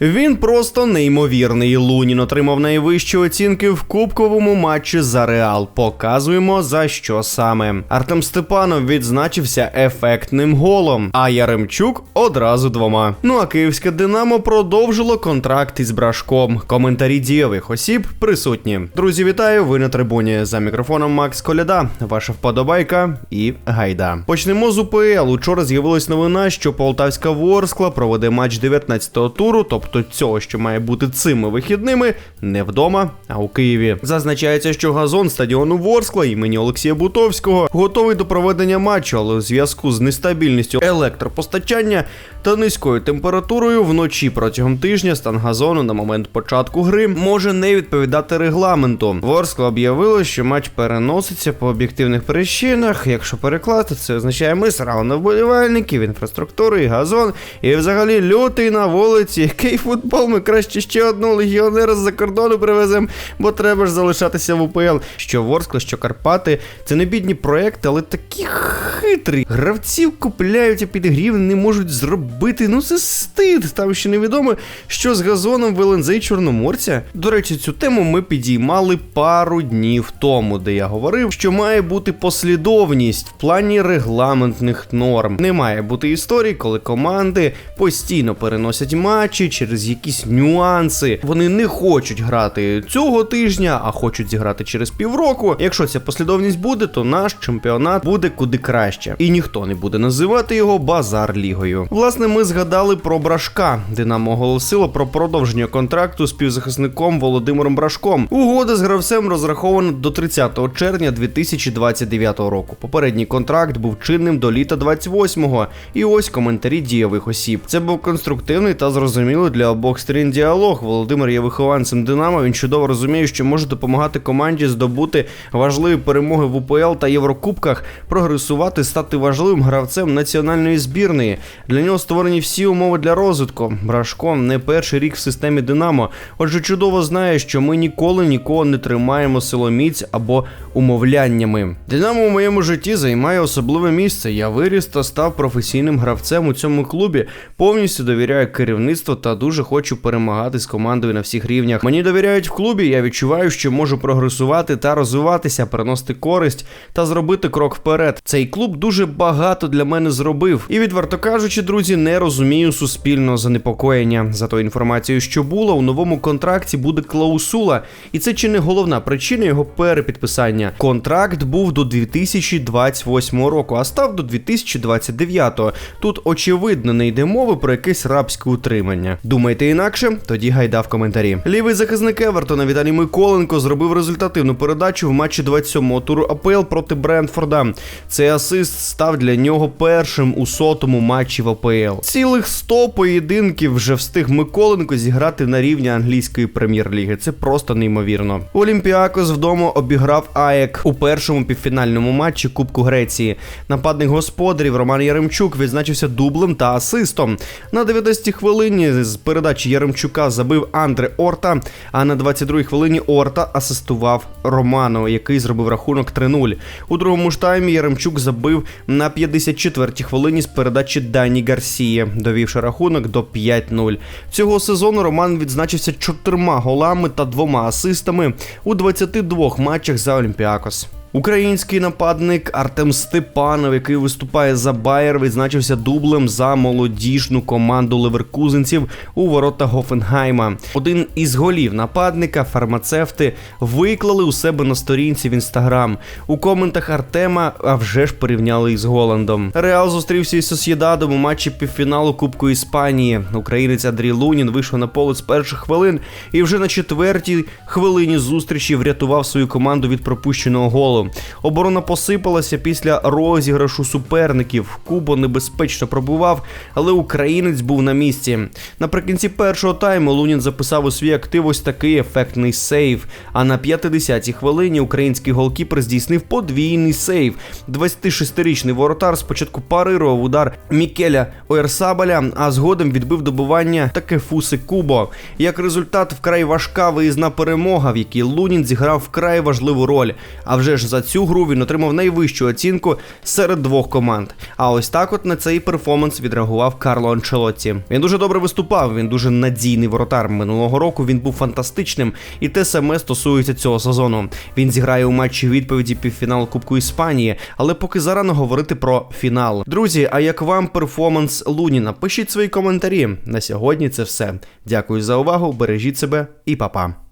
Він просто неймовірний. Лунін отримав найвищі оцінки в кубковому матчі за Реал. Показуємо за що саме. Артем Степанов відзначився ефектним голом, а Яремчук одразу двома. Ну а київське Динамо продовжило контракт із брашком. Коментарі дієвих осіб присутні. Друзі, вітаю! Ви на трибуні за мікрофоном Макс Коляда. Ваша вподобайка і гайда. Почнемо з УПЛ. Учора з'явилась новина, що Полтавська Ворскла проведе матч 19-го туру, тобто цього, що має бути цими вихідними, не вдома, а у Києві. Зазначається, що газон стадіону Ворскла імені Олексія Бутовського готовий до проведення матчу, але у зв'язку з нестабільністю електропостачання та низькою температурою вночі протягом тижня стан газону на момент початку гри може не відповідати регламенту. Ворскла об'явило, що матч переноситься по об'єктивних причинах. Якщо перекласти, це означає ми срали на вболівальників, інфраструктуру і газон, і взагалі лютий на вулиці. Який футбол? Ми краще ще одного легіонера з-за кордону привеземо, бо треба ж залишатися в УПЛ. Що Ворскла, що Карпати, це не бідні проекти, але такі хитрі. Гравців купляють, а підгрів не можуть зробити. Ну це стид. Там ще невідомо, що з газоном в і Чорноморця. До речі, цю тему ми підіймали пару днів тому, де я говорив, що має бути послідовність в плані регламентних норм. Не має бути історій, коли команди постійно переносять матчі через якісь нюанси. Вони не хочуть грати цього тижня, а хочуть зіграти через півроку. Якщо ця послідовність буде, то наш чемпіонат буде куди краще, і ніхто не буде називати його базар лігою. Власне, ми згадали про брашка. Динамо оголосило про продовження контракту з півзахисником Володимиром Брашком. Угода з гравцем розрахована до 30 червня 2029 року. Попередній контракт був чинним до літа 28-го. І ось коментарі дієвих осіб. Це був конструктивний та зрозумілий для обох сторін діалог. Володимир є вихованцем Динамо. Він чудово розуміє, що може допомагати команді здобути важливі перемоги в УПЛ та Єврокубках, прогресувати, стати важливим гравцем національної збірної. Для нього створені всі умови для розвитку. Брашко не перший рік в системі Динамо. Отже, чудово знає, що ми ніколи нікого не тримаємо силоміць або умовляннями. Динамо в моєму житті займає особливе місце. Я виріс та став професійним гравцем у цьому клубі. Повністю довіряю керівництву та дуже хочу перемагати з командою на всіх рівнях. Мені довіряють в клубі. Я відчуваю, що можу прогресувати та розвиватися, приносити користь та зробити крок вперед. Цей клуб дуже багато для мене зробив. І відверто кажучи, друзі, не розумію суспільного занепокоєння. За тою інформацією, що було, у новому контракті буде клаусула, і це чи не головна причина його перепідписання. Контракт був до 2028 року, а став до 2029. Тут очевидно не йде мови про якесь рабське утримання. Думаєте інакше? Тоді гайда в коментарі. Лівий захисник Евертона Віталій Миколенко зробив результативну передачу в матчі 27-го туру АПЛ проти Брентфорда. Цей асист став для нього першим у сотому матчі в АПЛ. Цілих 100 поєдинків вже встиг Миколенко зіграти на рівні англійської прем'єр-ліги. Це просто неймовірно. Олімпіакос вдома обіграв АЕК у першому півфінальному матчі Кубку Греції. Нападник господарів Роман Яремчук відзначився дублем та асистом. На 90-й хвилині з передачі Яремчука забив Андре Орта. А на 22-й хвилині Орта асистував Романо, який зробив рахунок 3-0. У другому ж таймі Яремчук забив на 54-й хвилині з передачі Дані Гарсії, довівши рахунок до 5-0. Цього сезону Роман відзначився чотирма голами та двома асистами у 22 матчах за Олімпіакос. Український нападник Артем Степанов, який виступає за Байер, відзначився дублем за молодіжну команду ливеркузенців у ворота Гофенгайма. Один із голів нападника, фармацевти, виклали у себе на сторінці в інстаграм. У коментах Артема а вже ж порівняли із Голландом. Реал зустрівся із Сосєдадом у матчі півфіналу Кубку Іспанії. Українець Андрій Лунін вийшов на поле з перших хвилин і вже на четвертій хвилині зустрічі врятував свою команду від пропущеного голу. Оборона посипалася після розіграшу суперників. Кубо небезпечно пробував, але українець був на місці. Наприкінці першого тайму Лунін записав у свій актив ось такий ефектний сейв. А на 50-й хвилині український голкіпер здійснив подвійний сейв. 26-річний воротар спочатку парирував удар Мікеля Ойерсабаля, а згодом відбив добування Такефуси Кубо. Як результат, вкрай важка виїзна перемога, в якій Лунін зіграв вкрай важливу роль. А вже ж за цю гру він отримав найвищу оцінку серед двох команд. А ось так, от на цей перформанс відреагував Карло Анчелотті. Він дуже добре виступав. Він дуже надійний воротар. Минулого року він був фантастичним, і те саме стосується цього сезону. Він зіграє у матчі відповіді півфінал Кубку Іспанії, але поки зарано говорити про фінал. Друзі, а як вам перформанс Луніна? Пишіть свої коментарі. На сьогодні це все. Дякую за увагу. Бережіть себе і па-па.